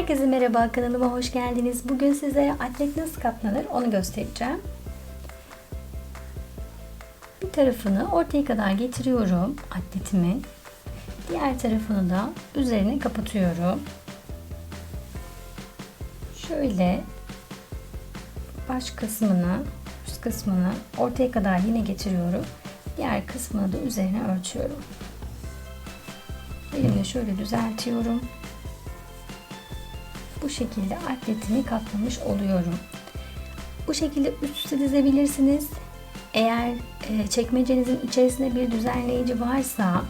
Herkese merhaba kanalıma hoş geldiniz. Bugün sizlere atlet nasıl katlanır onu göstereceğim. Bir tarafını ortaya kadar getiriyorum atletimin. Diğer tarafını da üzerine kapatıyorum. Şöyle baş kısmını, üst kısmını ortaya kadar yine getiriyorum. Diğer kısmını da üzerine ölçüyorum. Elimle şöyle düzeltiyorum. Şekilde atletimi katlamış oluyorum. Bu şekilde üst üste dizebilirsiniz. Eğer e, çekmecenizin içerisinde bir düzenleyici varsa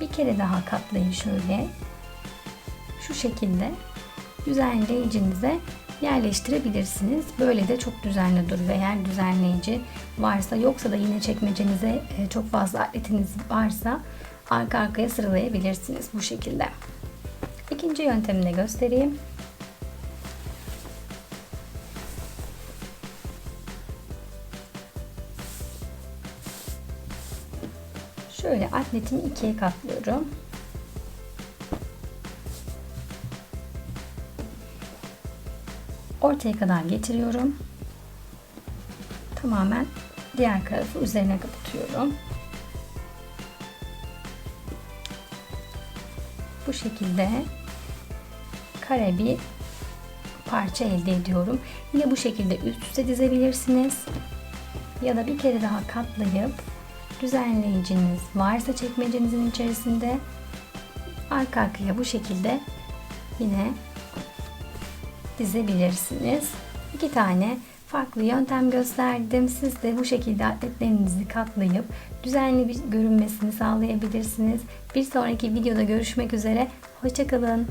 bir kere daha katlayın şöyle. Şu şekilde düzenleyicinize yerleştirebilirsiniz. Böyle de çok düzenli duruyor. Eğer düzenleyici varsa yoksa da yine çekmecenize e, çok fazla atletiniz varsa arka arkaya sıralayabilirsiniz bu şekilde. İkinci yöntemini göstereyim. Şöyle atletimi ikiye katlıyorum. Ortaya kadar getiriyorum. Tamamen diğer tarafı üzerine kapatıyorum. Bu şekilde kare bir parça elde ediyorum. Yine bu şekilde üst üste dizebilirsiniz. Ya da bir kere daha katlayıp düzenleyiciniz varsa çekmecenizin içerisinde arka arkaya bu şekilde yine dizebilirsiniz. İki tane farklı yöntem gösterdim. Siz de bu şekilde atletlerinizi katlayıp düzenli bir görünmesini sağlayabilirsiniz. Bir sonraki videoda görüşmek üzere. Hoşçakalın.